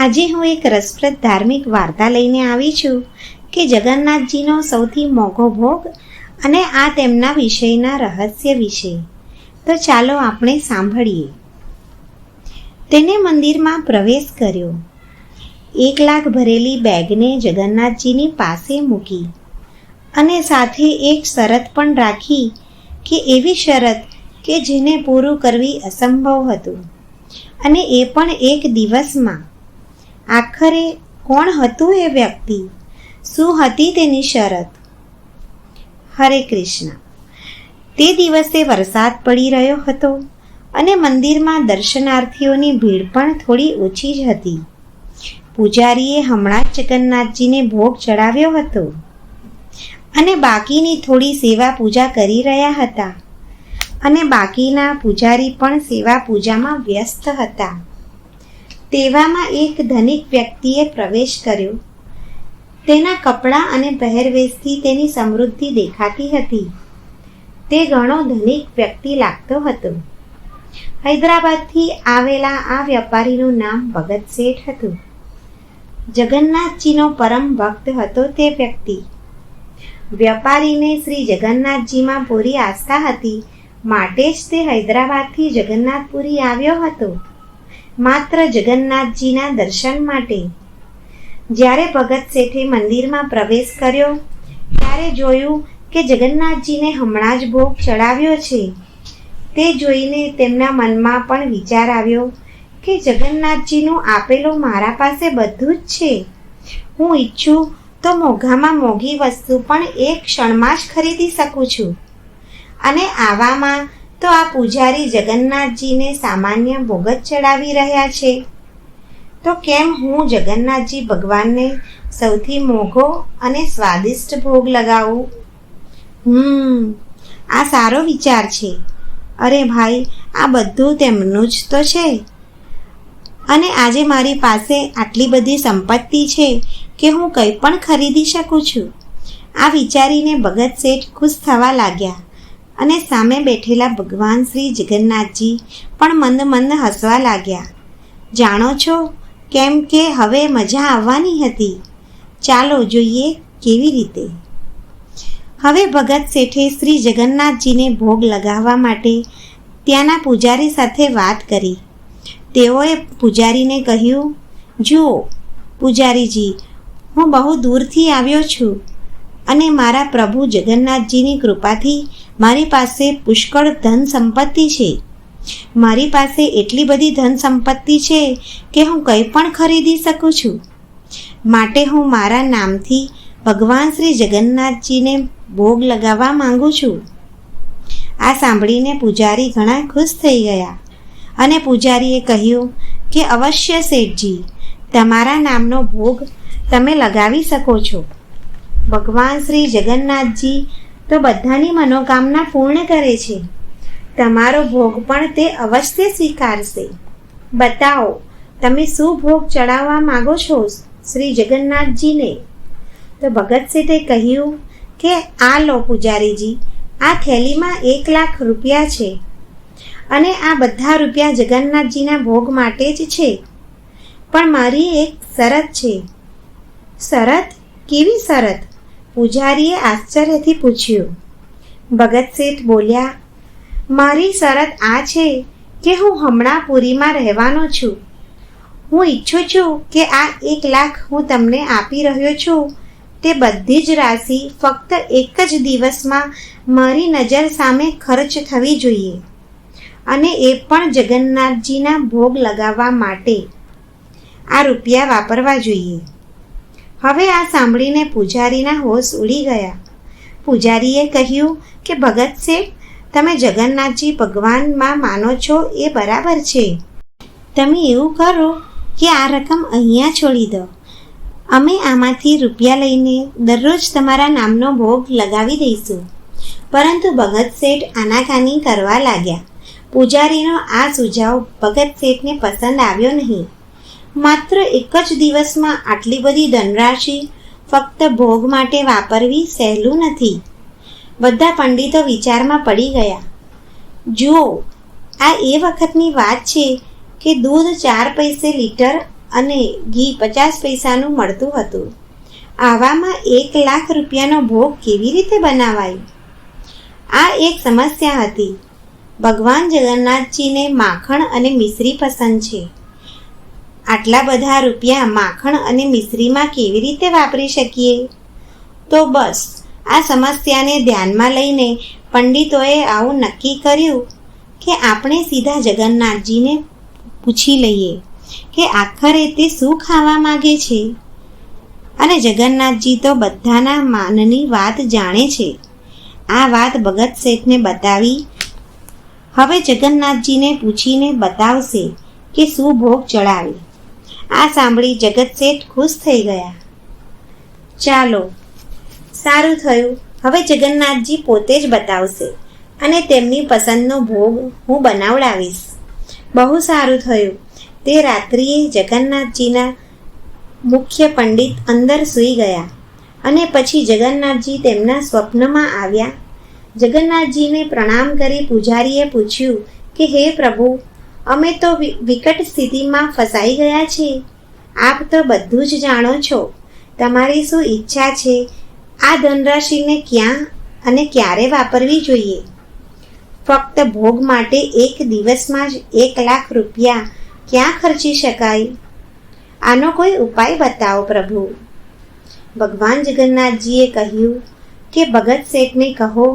આજે હું એક રસપ્રદ ધાર્મિક વાર્તા લઈને આવી છું કે જગન્નાથજીનો સૌથી મોઘો ભોગ અને આ તેમના વિષયના રહસ્ય વિશે. તો ચાલો આપણે સાંભળીએ. તેને મંદિરમાં પ્રવેશ કર્યો. એક લાખ ભરેલી બેગને જગન્નાથજીની પાસે મૂકી અને સાથે એક શરત પણ રાખી કે એવી શરત કે જેને પૂરું કરવી અસંભવ હતું. અને એ પણ એક દિવસમાં આખરે કોણ હતું એ વ્યક્તિ? શું હતી તેની શરત? હરે કૃષ્ણ. તે દિવસે વરસાદ પડી રહ્યો હતો અને મંદિરમાં દર્શનાર્થીઓની ભીડ પણ થોડી ઓછી જ હતી. પૂજારીએ હમણાં જ જગન્નાથજીને ભોગ ચડાવ્યો હતો અને બાકીની થોડી સેવા પૂજા કરી રહ્યા હતા અને બાકીના પૂજારી પણ સેવા પૂજામાં વ્યસ્ત હતા. તેવામાં એક ધનિક વ્યક્તિએ પ્રવેશ કર્યો. તેના કપડાં અને પહેરવેશથી તેની સમૃદ્ધિ દેખાતી હતી. તે ઘણો ધનિક વ્યક્તિ લાગતો હતો. હૈદરાબાદથી આવેલા આ વેપારીનું નામ ભગત શેઠ હતું. જગન્નાથજીનો પરમ ભક્ત હતો તે વ્યક્તિ. વેપારીને શ્રી જગન્નાથજીમાં પૂરી આસ્થા હતી. માટે જ તે હૈદરાબાદથી જગન્નાથપુરી આવ્યો હતો. માત્ર જગન્નાથજીના દર્શન માટે. જ્યારે ભગત શેઠે મંદિરમાં પ્રવેશ કર્યો, ત્યારે જોયું કે જગન્નાથજીને હમણાં જ ભોગ ચડાવ્યો છે. તે જોઈને તેમના મનમાં પણ વિચાર આવ્યો કે જગન્નાથજીનું આપેલું મારા પાસે બધું જ છે. હું ઈચ્છું તો મોઘામાં મોંઘી વસ્તુ પણ એક ક્ષણમાં જ ખરીદી શકું છું. અને આવામાં તો આ પૂજારી જગન્નાથજીને સામાન્ય ભોગ જ ચડાવી રહ્યા છે. તો કેમ હું જગન્નાથજી ભગવાનને સૌથી મોંઘો અને સ્વાદિષ્ટ ભોગ લગાવું? હમ, આ સારો વિચાર છે. અરે ભાઈ, આ બધું તેમનું જ તો છે. અને આજે મારી પાસે આટલી બધી સંપત્તિ છે કે હું કંઈ પણ ખરીદી શકું છું. આ વિચારીને ભગત શેઠ ખુશ થવા લાગ્યા. અને સામે બેઠેલા ભગવાન શ્રી જગન્નાથજી પણ મંદ મંદ હસવા લાગ્યા. જાણો છો કેમ કે હવે મજા આવવાની હતી. ચાલો જોઈએ કેવી રીતે. હવે ભગત શેઠે શ્રી જગન્નાથજીને ભોગ લગાવવા માટે ત્યાંના પૂજારી સાથે વાત કરી. તેઓએ પૂજારીને કહ્યું, જુઓ, પૂજારીજી, હું બહુ દૂરથી આવ્યો છું અને મારા પ્રભુ જગન્નાથજીની કૃપાથી મારી પાસે પુષ્કળ ધન સંપત્તિ છે. મારી પાસે એટલી બધી ધન સંપત્તિ છે કે હું કંઈ પણ ખરીદી શકું છું. માટે હું મારા નામથી ભગવાન શ્રી જગન્નાથજીને ભોગ લગાવવા માંગુ છું. આ સાંભળીને પૂજારી ઘણા ખુશ થઈ ગયા અને પૂજારીએ કહ્યું કે અવશ્ય શેઠજી, તમારા નામનો ભોગ તમે લગાવી શકો છો. ભગવાન શ્રી જગન્નાથજી તો બધાની મનોકામના પૂર્ણ કરે છે. તમારો ભોગ પણ તે અવશ્ય સ્વીકારશે. બતાવો, તમે શું ભોગ ચડાવવા માગો છો શ્રી જગન્નાથજીને? તો ભગત શેઠે કહ્યું કે, આ લો પૂજારીજી, આ થેલીમાં એક લાખ રૂપિયા છે અને આ બધા રૂપિયા જગન્નાથજીના ભોગ માટે જ છે. પણ મારી એક શરત છે. શરત? કેવી શરત? પૂજારીએ આશ્ચર્યથી પૂછ્યું ભગતસિંહ બોલ્યા, મારી શરત આ છે કે હું હમણાં પુરીમાં રહેવાનો છું. હું ઈચ્છું છું કે આ એક લાખ હું તમને આપી રહ્યો છું. તે બધી જ રાશિ ફક્ત એક જ દિવસમાં મારી નજર સામે ખર્ચ થવી જોઈએ અને એ પણ જગન્નાથજીના ભોગ લગાવવા માટે. આ રૂપિયા વાપરવા જોઈએ. હવે આ સાંભળીને પૂજારીના હોશ ઉડી ગયા. પૂજારીએ કહ્યું કે, ભગત શેઠ, તમે જગન્નાથજી ભગવાનમાં માનો છો એ બરાબર છે. તમે એવું કરો કે આ રકમ અહીંયા છોડી દો. અમે આમાંથી રૂપિયા લઈને દરરોજ તમારા નામનો ભોગ લગાવી દઈશું. પરંતુ ભગત શેઠ આનાકાની કરવા લાગ્યા. પૂજારીનો આ સુઝાવ ભગત શેઠને પસંદ આવ્યો નહીં. માત્ર એક જ દિવસમાં આટલી બધી ધનરાશિ ફક્ત ભોગ માટે વાપરવી સહેલું નથી. બધા પંડિતો વિચારમાં પડી ગયા. જુઓ, આ એ વખતની વાત છે કે દૂધ ચાર પૈસે લીટર અને ઘી પચાસ પૈસાનું મળતું હતું. આવામાં એક લાખ રૂપિયાનો ભોગ કેવી રીતે બનાવાય? આ એક સમસ્યા હતી. ભગવાન જગન્નાથજીને માખણ અને મિશ્રી પસંદ છે. આટલા બધા રૂપિયા માખણ અને મિશ્રીમાં કેવી રીતે વાપરી શકીએ? તો બસ, આ સમસ્યાને ધ્યાનમાં લઈને પંડિતોએ આવું નક્કી કર્યું કે આપણે સીધા જગન્નાથજીને પૂછી લઈએ કે આખરે તે શું ખાવા માગે છે? અને જગન્નાથજી તો બધાના માનની વાત જાણે છે. આ વાત ભગત શેઠને બતાવી, હવે જગન્નાથજીને પૂછીને બતાવશે કે શું ભોગ ચડાવે. આ સાંભળી જગત શેઠ ખુશ થઈ ગયા. ચાલો, સારું થયું. હવે જગન્નાથજી પોતે જ બતાવશે અને તેમની પસંદનો ભોગ હું બનાવડાવીશ. બહુ સારું થયું. તે રાત્રિએ જગન્નાથજીના મુખ્ય પંડિત અંદર સૂઈ ગયા અને પછી જગન્નાથજી તેમના સ્વપ્નમાં આવ્યા. જગન્નાથજીને પ્રણામ કરી પૂજારીએ પૂછ્યું કે, હે પ્રભુ અમે તો વિકટ સ્થિતિમાં ફસાઈ ગયા છીએ. આપ તો બધું જ જાણો છો. તમારી શું ઈચ્છા છે? આ ધનરાશિને ક્યાં અને ક્યારે વાપરવી જોઈએ? ફક્ત ભોગ માટે એક દિવસમાં જ એક લાખ રૂપિયા ક્યાં ખર્ચી શકાય? આનો કોઈ ઉપાય બતાવો પ્રભુ. ભગવાન જગન્નાથજીએ કહ્યું કે ભગત શેઠને કહો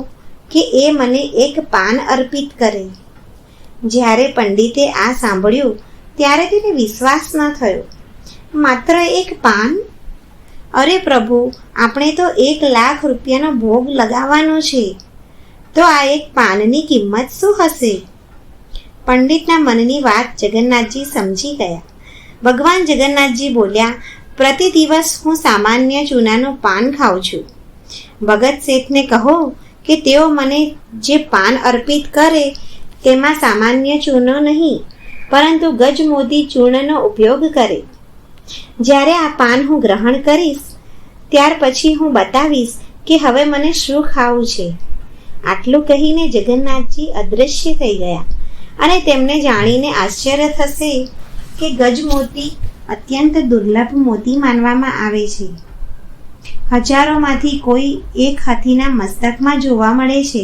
કે એ મને એક પાન અર્પિત કરે. જ્યારે પંડિતે આ સાંભળ્યું, ત્યારે તેને વિશ્વાસ ન થયો. માત્ર એક પાન? અરે પ્રભુ, આપણે તો એક લાખ રૂપિયાનો ભોગ લગાવવાનો છે. તો આ એક પાનની કિંમત શું હશે? પંડિતના મનની વાત જગન્નાથજી સમજી ગયા. ભગવાન જગન્નાથજી બોલ્યા, પ્રતિ દિવસ હું સામાન્ય ચૂનાનું પાન ખાઉં છું. ભગત શેઠને કહો કે તેઓ મને જે પાન અર્પિત કરે તેમાં સામાન્ય ચૂર્ણ નહીં, પરંતુ ગજમોતી ચૂર્ણનો ઉપયોગ કરે. જ્યારે આ પાન હું ગ્રહણ કરીશ, ત્યાર પછી હું બતાવીશ કે હવે મને શું ખાવું છે. આટલું કહીને જગન્નાથજી અદૃશ્ય થઈ ગયા અને તેમને જાણીને આશ્ચર્ય થશે કે ગજમોતી અત્યંત દુર્લભ મોતી માનવામાં આવે છે. હજારોમાંથી કોઈ એક હાથીના મસ્તકમાં જોવા મળે છે.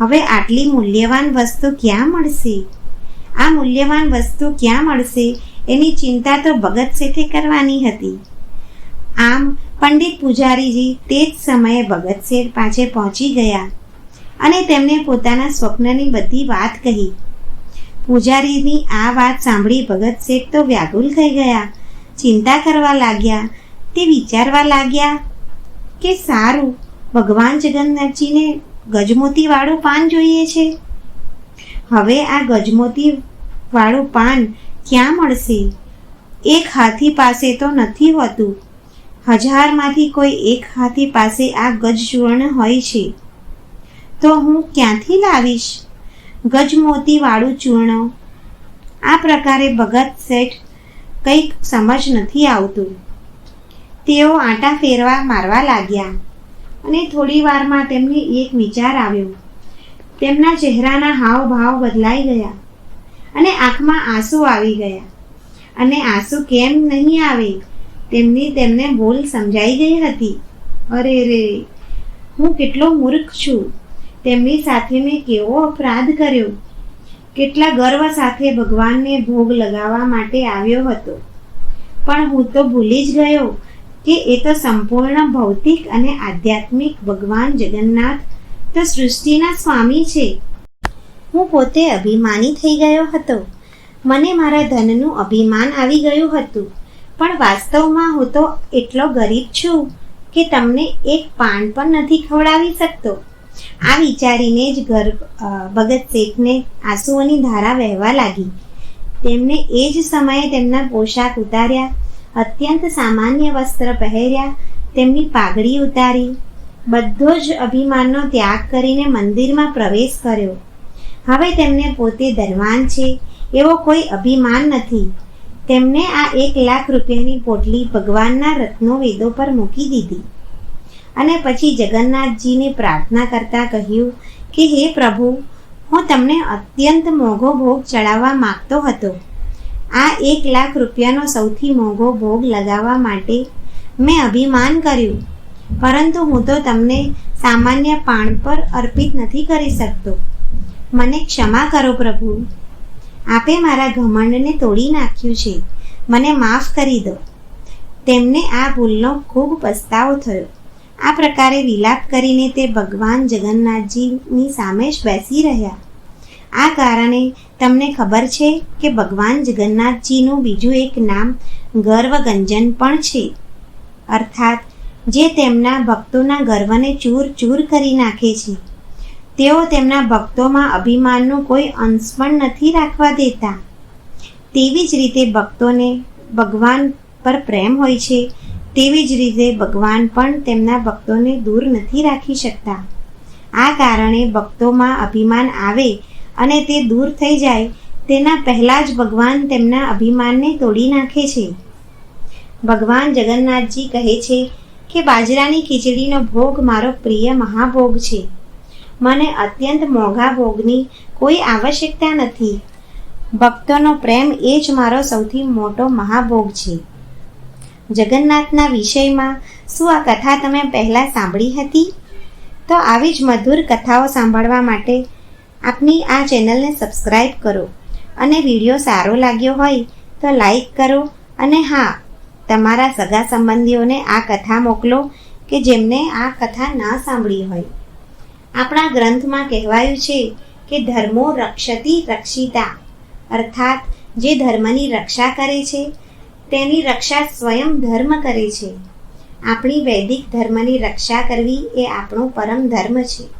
હવે આટલી મૂલ્યવાન વસ્તુ ક્યાં મળશે? આ મૂલ્યવાન વસ્તુ ક્યાં મળશે? એની ચિંતા તો ભગત કરવાની હતી. આમ પંડિત પૂજારીજી તે જ સમયે ભગત પાસે પહોંચી ગયા અને તેમને પોતાના સ્વપ્નની બધી વાત કહી. પૂજારીની આ વાત સાંભળી ભગત તો વ્યાકુલ થઈ ગયા, ચિંતા કરવા લાગ્યા, તે વિચારવા લાગ્યા કે સારું, ભગવાન જગન્નાથજીને ગજમોતી વાળું પાન જોઈએ છે? હવે આ ગજમોતીવાળું પાન ક્યાં મળશે? એક હાથી પાસે તો નથી હોતું. હજારમાંથી કોઈ એક હાથી પાસે આ ગજચૂર્ણ હોય છે. તો હું ક્યાંથી લાવીશ? ગજમોતીવાળું ચૂર્ણ. આ પ્રકારે ભગત શેઠ કંઈક સમજ નથી આવતું. તેઓ આંટા ફેરવા મારવા લાગ્યા. અને થોડી વારમાં તેમને એક વિચાર આવ્યો. તેમના ચહેરાના હાવભાવ બદલાઈ ગયા અને આંખમાં આંસુ આવી ગયા. અને આંસુ કેમ નહીં આવે? તેમની તેમને ભૂલ સમજાઈ ગઈ હતી. અરે રે, હું કેટલો મૂર્ખ છું. તેમની સાથે મેં કેવો અપરાધ કર્યો. કેટલા ગર્વ સાથે ભગવાનને ભોગ લગાવવા માટે આવ્યો હતો. પણ હું તો ભૂલી જ ગયો કે એ તો સંપૂર્ણ ભૌતિક અને આધ્યાત્મિક ભગવાન જગન્નાથ તો સૃષ્ટિના સ્વામી છે. હું પોતે અભિમાની થઈ ગયો હતો. મને મારા ધનનું અભિમાન આવી ગયું હતું. પણ વાસ્તવમાં હું તો એટલો ગરીબ છું કે તમને એક પાન પણ નથી ખવડાવી શકતો. આ વિચારીને જ ઘર ભગત શેઠને આંસુઓની ધારા વહેવા લાગી. તેમને એ જ સમયે તેમના પોશાક ઉતાર્યા. અત્યંત સામાન્ય વસ્ત્ર પહેર્યા, તેમની પાઘડી ઉતારી, બધો જ અભિમાનનો ત્યાગ કરીને મંદિરમાં પ્રવેશ કર્યો. હવે તેમને પોતે ધનવાન છે, એવો કોઈ અભિમાન નથી. તેમને આ એક લાખ રૂપિયાની પોટલી ભગવાનના રત્નો વેદો પર મૂકી દીધી. અને પછી જગન્નાથજીને પ્રાર્થના કરતા કહ્યું કે, હે પ્રભુ, હું તમને અત્યંત મોઘો ભોગ ચડાવવા માગતો હતો. આ એક લાખ રૂપિયાનો સૌથી મોંઘો ભોગ લગાવવા માટે મેં અભિમાન કર્યું. પરંતુ હું તો તમને સામાન્ય પાણ પર અર્પિત નથી કરી શકતો. મને ક્ષમા કરો પ્રભુ. આપે મારા ઘમંડને તોડી નાખ્યું છે. મને માફ કરી દો. તેમને આ ભૂલનો ખૂબ પસ્તાવો થયો. આ પ્રકારે વિલાપ કરીને તે ભગવાન જગન્નાથજીની સામે જ બેસી રહ્યા. આ કારણે તમને ખબર છે કે ભગવાન જગન્નાથજીનું બીજું એક નામ ગર્વગંજન પણ છે. અર્થાત, જે તેમના ભક્તોના ગર્વને ચૂર ચૂર કરી નાખે છે. તેઓ તેમના ભક્તોમાં અભિમાનનું કોઈ અંશ પણ નથી રાખવા દેતા. તેવી જ રીતે ભક્તોને ભગવાન પર પ્રેમ હોય છે, તેવી જ રીતે ભગવાન પણ તેમના ભક્તોને દૂર નથી રાખી શકતા. આ કારણે ભક્તોમાં અભિમાન આવે અને તે દૂર થઈ જાય, તેના પહેલાં જ ભગવાન તેમના અભિમાનને તોડી નાખે છે. ભગવાન જગન્નાથજી કહે છે કે, બાજરાની ખીચડીનો ભોગ મારો પ્રિય મહાભોગ છે. મને અત્યંત મોંઘા ભોગની કોઈ આવશ્યકતા નથી. ભક્તોનો પ્રેમ એ જ મારો સૌથી મોટો મહાભોગ છે. જગન્નાથના વિષયમાં શું આ કથા તમે પહેલાં સાંભળી હતી? તો આવી જ મધુર કથાઓ સાંભળવા માટે આપની આ ચેનલને સબસ્ક્રાઈબ કરો અને વીડિયો સારો લાગ્યો હોય તો લાઈક કરો અને હા, તમારા સગા સંબંધીઓને આ કથા મોકલો કે જેમને આ કથા ના સાંભળી હોય. આપણા ગ્રંથમાં કહેવાયું છે કે ધર્મો રક્ષતી રક્ષિતા, અર્થાત જે ધર્મની રક્ષા કરે છે, તેની રક્ષા સ્વયં ધર્મ કરે છે. આપણી વૈદિક ધર્મની રક્ષા કરવી એ આપણો પરમ ધર્મ છે.